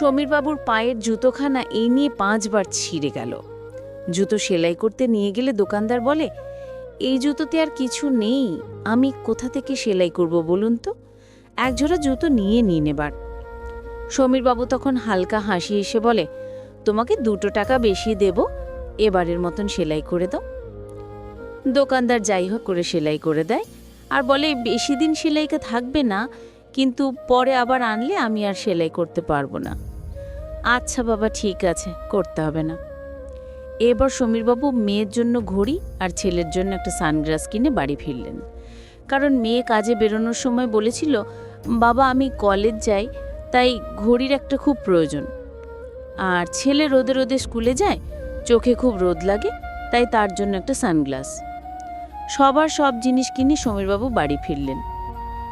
সমীরবাবুর পায়ের জুতোখানা এই নিয়ে পাঁচবার ছিঁড়ে গেল। জুতো সেলাই করতে নিয়ে গেলে দোকানদার বলে, এই জুতোতে আর কিছু নেই, আমি কোথা থেকে সেলাই করব বলুন তো? একজোড়া জুতো নিয়ে নিন এবার। সমীরবাবু তখন হালকা হাসি এসে বলে, তোমাকে দুটো টাকা বেশি দেব, এবারের মতন সেলাই করে দাও। দোকানদার যাই হোক করে সেলাই করে দেয়, আর বলে, বেশি দিন সেলাইকে থাকবে না, কিন্তু পরে আবার আনলে আমি আর সেলাই করতে পারব না। আচ্ছা বাবা, ঠিক আছে, করতে হবে না। এবার সমীরবাবু মেয়ের জন্য ঘড়ি আর ছেলের জন্য একটা সানগ্লাস কিনে বাড়ি ফিরলেন। কারণ মেয়ে কাজে বেরোনোর সময় বলেছিল, বাবা, আমি কলেজ যাই, তাই ঘড়ির একটা খুব প্রয়োজন। আর ছেলে রোদে রোদে স্কুলে যায়, চোখে খুব রোদ লাগে, তাই তার জন্য একটা সানগ্লাস। সবার সব জিনিস কিনে সমীরবাবু বাড়ি ফিরলেন।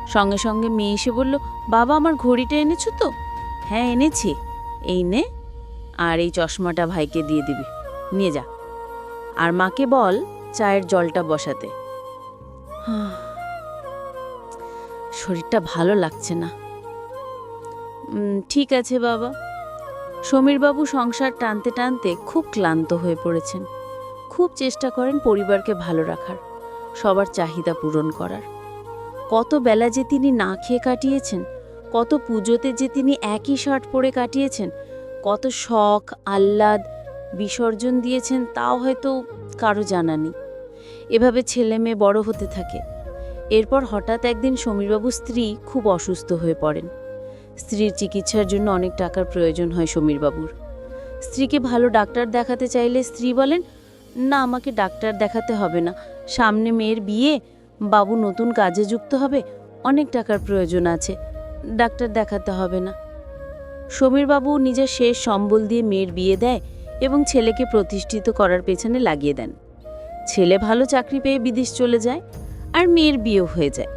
সঙ্গে সঙ্গে মেয়ে এসে বলল, বাবা, আমার ঘড়িটা এনেছো তো? হ্যাঁ এনেছি। এই নে আর এই চশমাটা ভাইকে দিয়ে দিবি। নিয়ে যা। আর মাকে বল চায়ের জলটা বসাতে। শরীরটা ভালো লাগছে না। ঠিক আছে বাবা। সমীরবাবু সংসার টানতে টানতে খুব ক্লান্ত হয়ে পড়েছেন। খুব চেষ্টা করেন পরিবারকে ভালো রাখার, সবার চাহিদা পূরণ করার। কত বেলা যে তিনি না খেয়ে কাটিয়েছেন কত পুজোতে যে তিনি একই শার্ট পরে কাটিয়েছেন, কত শখ, আহ্লাদ, বিসর্জন দিয়েছেন, তাও হয়তো কারও জানা নেই। এভাবে ছেলে মেয়ে বড় হতে থাকে। এরপর হঠাৎ একদিন সমীরবাবুর স্ত্রী খুব অসুস্থ হয়ে পড়েন। স্ত্রীর চিকিৎসার জন্য অনেক টাকার প্রয়োজন হয় সমীরবাবুর। স্ত্রীকে ভালো ডাক্তার দেখাতে চাইলে স্ত্রী বলেন, না, আমাকে ডাক্তার দেখাতে হবে না। সামনে মেয়ের বিয়ে, বাবু নতুন কাজে যুক্ত হবে, অনেক টাকার প্রয়োজন আছে। ডাক্তার দেখাতে হবে না। সমীরবাবু নিজের শেষ সম্বল দিয়ে মেয়ের বিয়ে দেয় এবং ছেলেকে প্রতিষ্ঠিত করার পেছনে লাগিয়ে দেন। ছেলে ভালো চাকরি পেয়ে বিদেশ চলে যায় আর মেয়ের বিয়েও হয়ে যায়।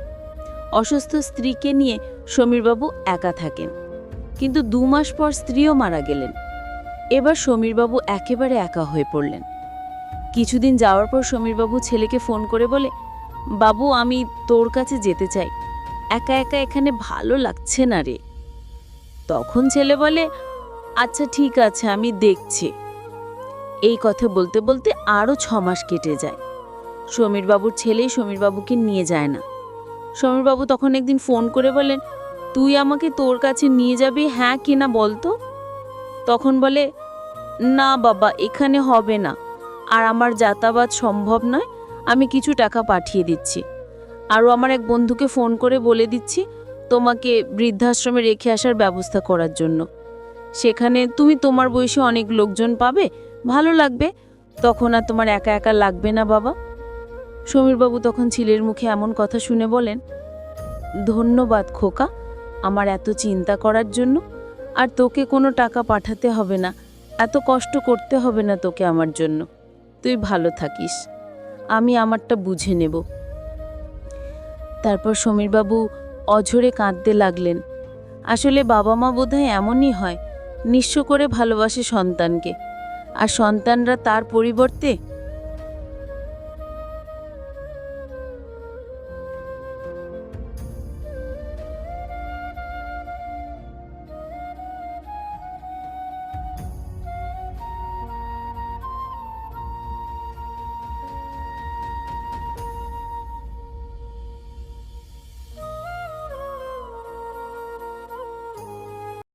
অসুস্থ স্ত্রীকে নিয়ে সমীরবাবু একা থাকেন। কিন্তু দু মাস পর স্ত্রীও মারা গেলেন। এবার সমীরবাবু একেবারে একা হয়ে পড়লেন। কিছুদিন যাওয়ার পর সমীরবাবু ছেলেকে ফোন করে বলে, বাবু, আমি তোর কাছে যেতে চাই। একা একা এখানে ভালো লাগছে না রে। তখন ছেলে বলে আচ্ছা ঠিক আছে, আমি দেখছি। এই কথা বলতে বলতে আরও ছ মাস কেটে যায়। সমীরবাবুর ছেলে সমীরবাবুকে নিয়ে যায় না। সমীরবাবু তখন একদিন ফোন করে বলেন, তুই আমাকে তোর কাছে নিয়ে যাবি হ্যাঁ কি না বলতো তখন বলে, না বাবা, এখানে হবে না। আর আমার যাতায়াত সম্ভব নয়। আমি কিছু টাকা পাঠিয়ে দিচ্ছি। আরও আমার এক বন্ধুকে ফোন করে বলে দিচ্ছি তোমাকে বৃদ্ধাশ্রমে রেখে আসার ব্যবস্থা করার জন্য। সেখানে তুমি তোমার বয়সী অনেক লোকজন পাবে, ভালো লাগবে। তখন আর তোমার একা একা লাগবে না, বাবা। সমীরবাবু তখন ছেলের মুখে এমন কথা শুনে বলেন, ধন্যবাদ খোকা, আমার এত চিন্তা করার জন্য। আর তোকে কোনো টাকা পাঠাতে হবে না, এত কষ্ট করতে হবে না তোকে আমার জন্য। তুই ভালো থাকিস। আমি আমারটা বুঝে নেব। তারপর সমীরবাবু অঝরে কাঁদতে লাগলেন। আসলে বাবা মা বোধহয় এমনই হয়, নিঃস্ব করে ভালোবাসে সন্তানকে। আর সন্তানরা তার পরিবর্তে